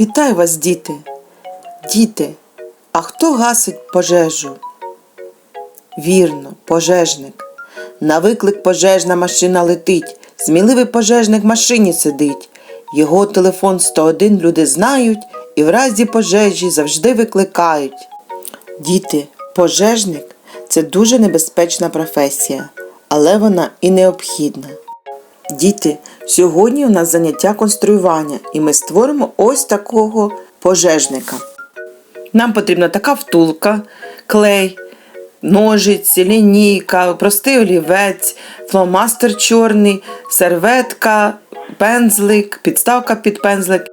Вітаю вас, діти! Діти, а хто гасить пожежу? Вірно, пожежник. На виклик пожежна машина летить. Сміливий пожежник в машині сидить. Його телефон 101 люди знають і в разі пожежі завжди викликають. Діти, пожежник це дуже небезпечна професія, але вона і необхідна. Діти, сьогодні у нас заняття конструювання, і ми створимо ось такого пожежника. Нам потрібна така втулка, клей, ножиці, лінійка, простий олівець, фломастер чорний, серветка, пензлик, підставка під пензлик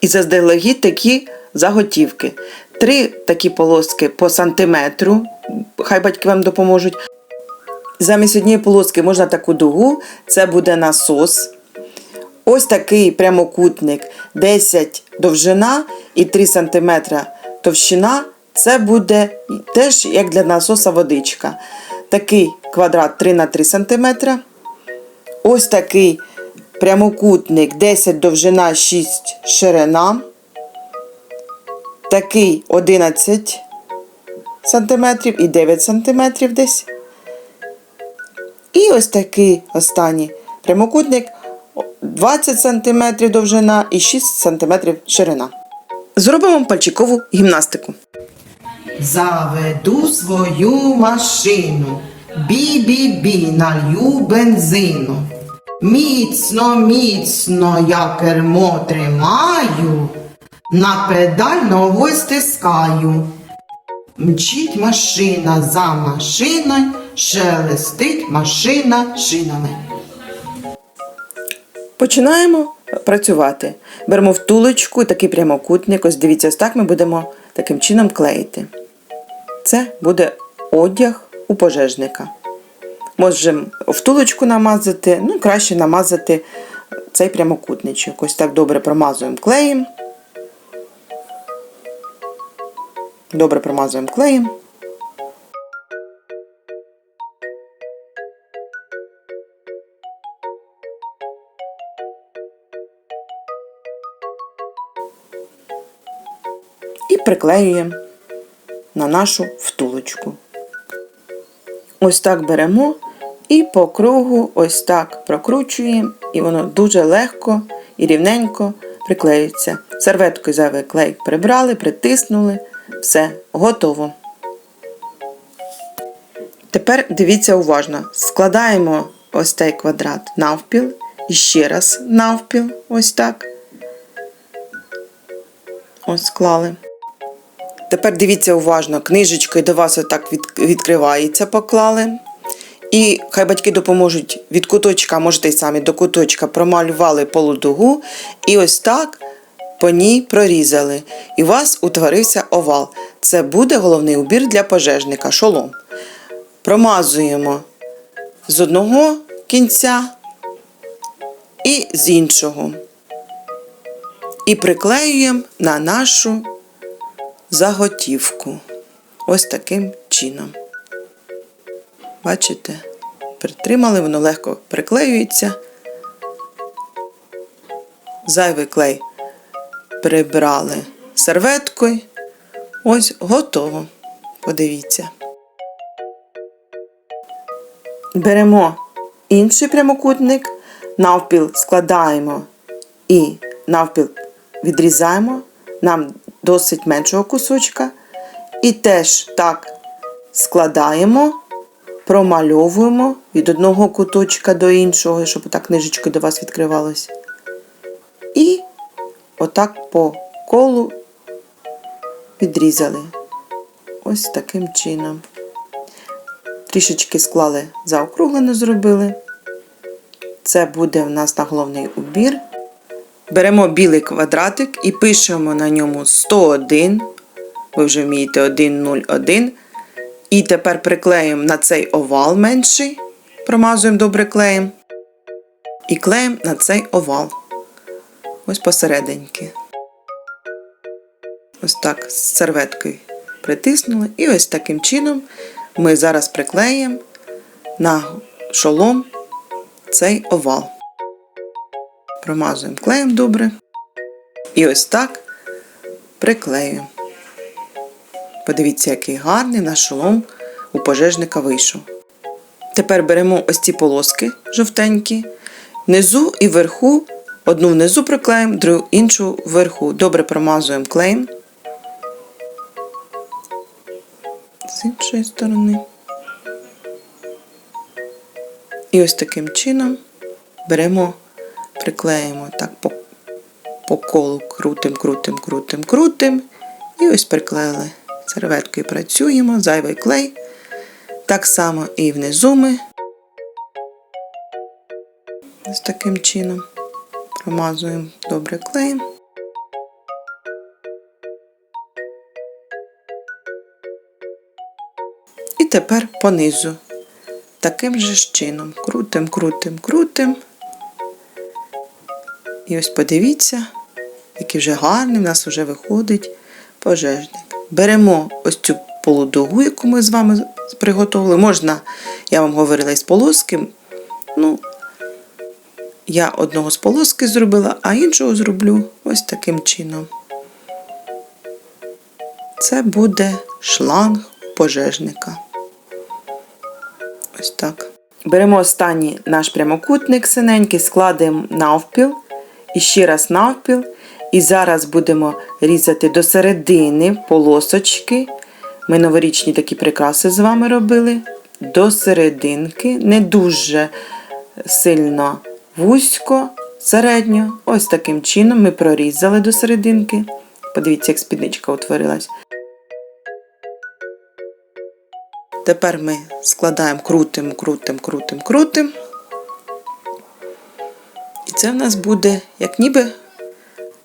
і заздалегідь такі заготівки. Три такі полоски по сантиметру. Хай батьки вам допоможуть. Замість однієї полоски можна таку дугу, це буде насос. Ось такий прямокутник 10 довжина і 3 см товщина. Це буде теж як для насоса водичка. Такий квадрат 3 на 3 см. Ось такий прямокутник 10 довжина 6 ширина. Такий 11 см і 9 см десь. І ось такий останній прямокутник 20 см довжина і 6 см ширина. Зробимо пальчикову гімнастику. Заведу свою машину. Бі-бі-бі, налью бензину. Міцно, міцно я кермо тримаю, на педаль ногою стискаю. Мчить машина за машиною, шелестить машина шинами. Починаємо працювати. Беремо втулочку, такий прямокутник. Ось дивіться, ось так ми будемо таким чином клеїти. Це буде одяг у пожежника. Можемо втулочку намазати, ну краще намазати цей прямокутничок. Ось так добре промазуємо клеєм. Добре промазуємо клеєм. Приклеюємо на нашу втулочку. Ось так беремо і по кругу ось так прокручуємо, і воно дуже легко і рівненько приклеюється. Серветкою зайвий клей прибрали, притиснули. Все, готово. Тепер дивіться уважно. Складаємо ось цей квадрат навпіл. І ще раз навпіл. Ось так. Ось склали. Тепер дивіться уважно, книжечкою до вас отак від, відкривається, поклали. І хай батьки допоможуть від куточка, можете й самі до куточка промалювали полудугу. І ось так по ній прорізали. І у вас утворився овал. Це буде головний убір для пожежника шолом. Промазуємо з одного кінця і з іншого. І приклеюємо на нашу заготівку. Ось таким чином. Бачите? Притримали, воно легко приклеюється. Зайвий клей прибрали серветкою. Ось готово. Подивіться. Беремо інший прямокутник, навпіл складаємо і навпіл відрізаємо. Нам досить меншого кусочка. І теж так складаємо, промальовуємо від одного куточка до іншого, щоб так книжечкою до вас відкривалось. І отак по колу відрізали. Ось таким чином. Трішечки склали, заокруглено зробили. Це буде в нас на головний убір. Беремо білий квадратик і пишемо на ньому 101. Ви вже вмієте 101. І тепер приклеїмо на цей овал менший. Промазуємо добре клеєм. І клеїмо на цей овал. Ось посерединки. Ось так з серветкою притиснули. І ось таким чином ми зараз приклеїмо на шолом цей овал. Промазуємо клеєм добре. І ось так приклеюємо. Подивіться, який гарний наш шолом у пожежника вийшов. Тепер беремо ось ці полоски жовтенькі, внизу і вверху, одну внизу приклеїмо, другу іншу вверху. Добре промазуємо клеєм. З іншої сторони. І ось таким чином беремо, приклеїмо так по, по колу, крутим, крутим, крутим, крутим. І ось приклеїли. Серветкою працюємо, зайвий клей. Так само і внизу ми. Ось таким чином промазуємо добре клеєм. І тепер понизу. Таким же чином. Крутим, крутим, крутим. І ось подивіться, який вже гарний в нас вже виходить пожежник. Беремо ось цю полудугу, яку ми з вами приготували. Можна, я вам говорила, із полоски. Ну, я одного з полоски зробила, а іншого зроблю ось таким чином. Це буде шланг пожежника. Ось так. Беремо останній наш прямокутник синенький, складаємо навпіл і ще раз навпіл. І зараз будемо різати до середини полосочки. Ми новорічні такі прикраси з вами робили. До серединки, не дуже сильно вузько, середньо. Ось таким чином ми прорізали до серединки. Подивіться, як спідничка утворилась. Тепер ми складаємо крутим, крутим, крутим, крутим. Це в нас буде як ніби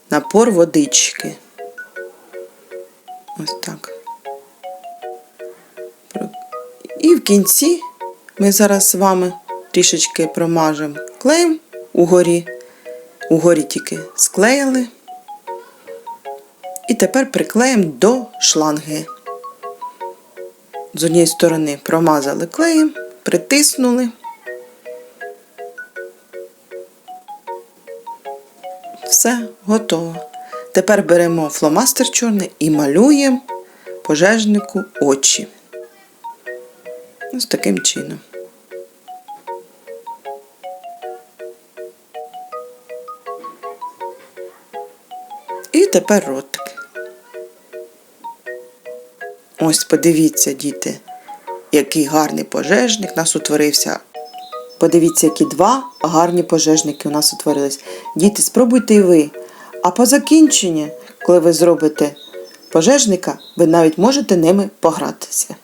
напор водички. Ось так. І в кінці ми зараз з вами трішечки промажемо клеєм угорі. Угорі тільки склеїли. І тепер приклеїмо до шланги. З однієї сторони промазали клеєм, притиснули. Все, готово. Тепер беремо фломастер чорний і малюємо пожежнику очі. Ось таким чином. І тепер ротик. Ось подивіться, діти, який гарний пожежник нас утворився. Подивіться, які два гарні пожежники у нас утворились. Діти, спробуйте і ви. А по закінченні, коли ви зробите пожежника, ви навіть можете ними погратися.